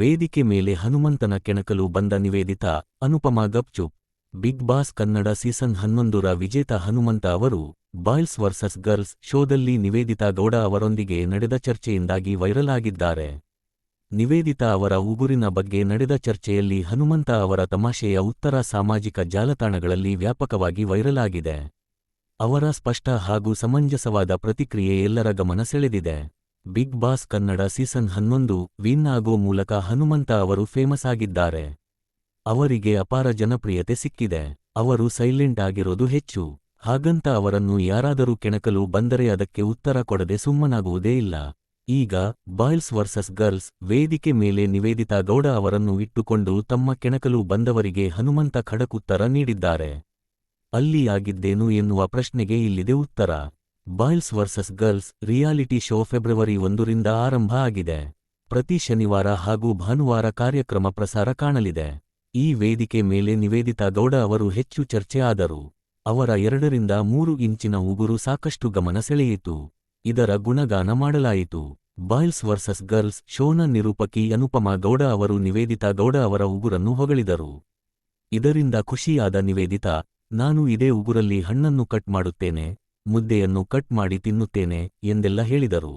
ವೇದಿಕೆ ಮೇಲೆ ಹನುಮಂತನ ಕೆಣಕಲು ಬಂದ ನಿವೇದಿತ ಅನುಪಮಾ ಗಪ್ಚುಪ್, ಬಿಗ್ ಬಾಸ್ ಕನ್ನಡ ಸೀಸನ್ ಹನ್ನೊಂದರ ವಿಜೇತ ಹನುಮಂತ ಅವರು, ಬಾಯ್ಸ್ ವರ್ಸಸ್ ಗರ್ಲ್ಸ್ ಶೋದಲ್ಲಿ ನಿವೇದಿತಾ ಗೌಡ ಅವರೊಂದಿಗೆ ನಡೆದ ಚರ್ಚೆಯಿಂದಾಗಿ ವೈರಲ್ ಆಗಿದ್ದಾರೆ. ನಿವೇದಿತಾ ಅವರ ಉಗುರಿನ ಬಗ್ಗೆ ನಡೆದ ಚರ್ಚೆಯಲ್ಲಿ ಹನುಮಂತ ಅವರ ತಮಾಷೆಯ ಉತ್ತರ ಸಾಮಾಜಿಕ ಜಾಲತಾಣಗಳಲ್ಲಿ ವ್ಯಾಪಕವಾಗಿ ವೈರಲ್ ಆಗಿದೆ. ಅವರ ಸ್ಪಷ್ಟ ಹಾಗೂ ಸಮಂಜಸವಾದ ಪ್ರತಿಕ್ರಿಯೆ ಎಲ್ಲರ ಗಮನ ಸೆಳೆದಿದೆ. ಬಿಗ್ ಬಾಸ್ ಕನ್ನಡ ಸೀಸನ್ ಹನ್ನೊಂದು ವಿನ್ ಆಗೋ ಮೂಲಕ ಹನುಮಂತ ಅವರು ಫೇಮಸ್ ಆಗಿದ್ದಾರೆ. ಅವರಿಗೆ ಅಪಾರ ಜನಪ್ರಿಯತೆ ಸಿಕ್ಕಿದೆ. ಅವರು ಸೈಲೆಂಟ್ ಆಗಿರೋದು ಹೆಚ್ಚು. ಹಾಗಂತ ಅವರನ್ನು ಯಾರಾದರೂ ಕೆಣಕಲು ಬಂದರೆ ಅದಕ್ಕೆ ಉತ್ತರ ಕೊಡದೆ ಸುಮ್ಮನಾಗುವುದೇ ಇಲ್ಲ. ಈಗ ಬಾಯ್ಸ್ ವರ್ಸಸ್ ಗರ್ಲ್ಸ್ ವೇದಿಕೆ ಮೇಲೆ ನಿವೇದಿತಾ ಗೌಡ ಅವರನ್ನು ಇಟ್ಟುಕೊಂಡು ತಮ್ಮ ಕೆಣಕಲು ಬಂದವರಿಗೆ ಹನುಮಂತ ಖಡಕ್ ಉತ್ತರ ನೀಡಿದ್ದಾರೆ. ಅಲ್ಲಿ ಆಗಿದ್ದೇನು ಎನ್ನುವ ಪ್ರಶ್ನೆಗೆ ಇಲ್ಲಿದೆ ಉತ್ತರ. Boys versus girls reality show February ಒಂದರಿಂದ ಆರಂಭ ಆಗಿದೆ. ಪ್ರತಿ ಶನಿವಾರ ಹಾಗೂ ಭಾನುವಾರ ಕಾರ್ಯಕ್ರಮ ಪ್ರಸಾರ ಕಾಣಲಿದೆ. ಈ ವೇದಿಕೆ ಮೇಲೆ ನಿವೇದಿತಾ ಗೌಡ ಅವರು ಹೆಚ್ಚು ಚರ್ಚೆ ಆದರು. ಅವರ ಎರಡರಿಂದ ಮೂರು ಇಂಚಿನ ಉಗುರು ಸಾಕಷ್ಟು ಗಮನ ಸೆಳೆಯಿತು. ಇದರ ಗುಣಗಾನ ಮಾಡಲಾಯಿತು. ಬಾಯ್ಸ್ ವರ್ಸಸ್ ಗರ್ಲ್ಸ್ ಶೋನ ನಿರೂಪಕಿ ಅನುಪಮಾ ಗೌಡ ಅವರು ನಿವೇದಿತಾ ಗೌಡ ಅವರ ಉಗುರನ್ನು ಹೊಗಳಿದರು. ಇದರಿಂದ ಖುಷಿಯಾದ ನಿವೇದಿತಾ, ನಾನು ಇದೇ ಉಗುರಲ್ಲಿ ಹಣ್ಣನ್ನು ಕಟ್ ಮಾಡುತ್ತೇನೆ. ಮುದ್ದೆಯನ್ನು ಕಟ್ ಮಾಡಿ ತಿನ್ನುತ್ತೇನೆ ಎಂದೆಲ್ಲ ಹೇಳಿದರು.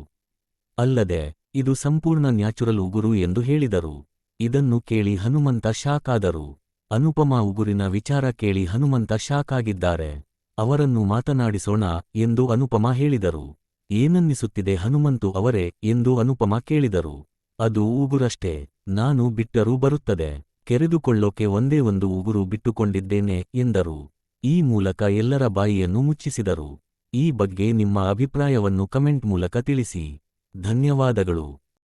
ಅಲ್ಲದೆ, ಇದು ಸಂಪೂರ್ಣ ನ್ಯಾಚುರಲ್ ಉಗುರು ಎಂದು ಹೇಳಿದರು. ಇದನ್ನು ಕೇಳಿ ಹನುಮಂತ ಶಾಕಾದರು. ಅನುಪಮಾ ಉಗುರಿನ ವಿಚಾರ ಕೇಳಿ ಹನುಮಂತ ಶಾಕ್ ಆಗಿದ್ದಾರೆ ಅವರನ್ನು ಮಾತನಾಡಿಸೋಣ ಎಂದು ಅನುಪಮಾ ಹೇಳಿದರು. ಏನನ್ನಿಸುತ್ತಿದೆ ಹನುಮಂತು ಅವರೇ ಎಂದು ಅನುಪಮಾ ಕೇಳಿದರು. ಅದು ಉಗುರಷ್ಟೇ, ನಾನು ಬಿಟ್ಟರೂ ಬರುತ್ತದೆ. ಕೆರೆದುಕೊಳ್ಳೋಕೆ ಒಂದೇ ಒಂದು ಉಗುರು ಬಿಟ್ಟುಕೊಂಡಿದ್ದೇನೆ ಎಂದರು. ಈ ಮೂಲಕ ಎಲ್ಲರ ಬಾಯಿಯನ್ನು ಮುಚ್ಚಿಸಿದರು. ಈ ಬಗ್ಗೆ ನಿಮ್ಮ ಅಭಿಪ್ರಾಯವನ್ನು ಕಮೆಂಟ್ ಮೂಲಕ ತಿಳಿಸಿ. ಧನ್ಯವಾದಗಳು.